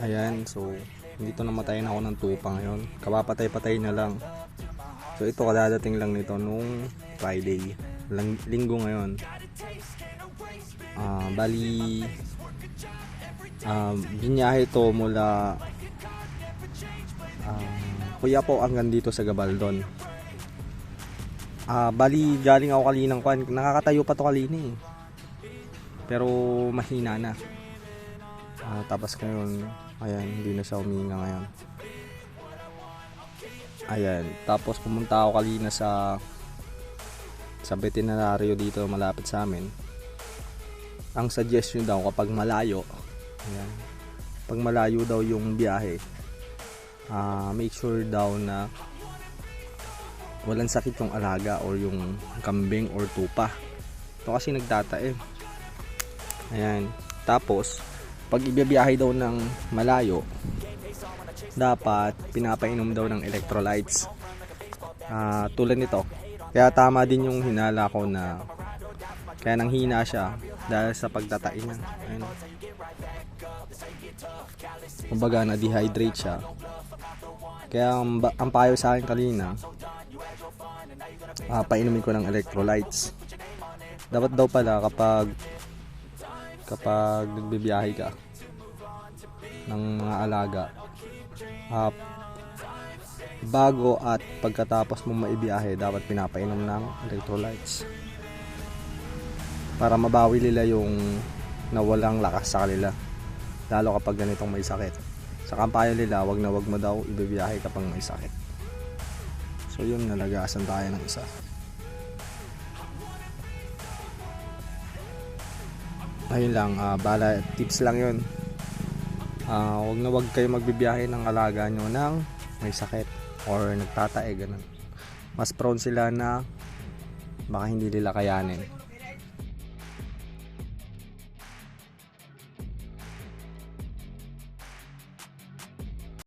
Ayan, so dito namatayin ako ng tupa ngayon. Kapapatay-patay na lang. So ito kadadating lang nito nung Friday. Lang, linggo ngayon. Ah, bali um, binyahe to mula ah, Kuya po hanggang dito sa Gabaldon. Ah, bali galing ako kalinang kwan. Nakakatayo pa to kalina eh. Pero mahina na. Ah, tapos ngayon, ayan, hindi na siya huminga ngayon. Ayan, tapos pumunta ako kanina sa sa veterinaryo dito malapit sa amin. Ang suggestion daw kapag malayo, ayan, pag malayo daw yung biyahe, ah, make sure daw na walang sakit yung alaga or yung kambing or tupa. Ito kasi nagtatae. Ayan. Tapos, pag ibibiyahe daw ng malayo, dapat pinapainom daw ng electrolytes. Ah, tulad nito. Kaya tama din yung hinala ko na kaya nang hina siya dahil sa pagtatai niya. Ayun. Kumbaga na-dehydrate siya. Kaya ang, ang payo sa akin kanina, ah, painumin ko ng electrolytes. Dapat daw pala kapag kapag nagbibiyahe ka ng mga alaga ah, bago at pagkatapos mo maibiyahe dapat pinapainom ng electrolytes para mabawi nila yung nawalang lakas sa kanila. Lalo kapag ganitong may sakit. Sa kampayo nila wag na wag mo daw ibibiyahe kapag may sakit. So yun nalagasan tayo ng isa ayun lang ah, bala tips lang yun. Ah, wag na wag kayo magbibiyahe ng alaga nyo ng may sakit or nagtatae ganun. Mas prone sila na baka hindi nila kayanin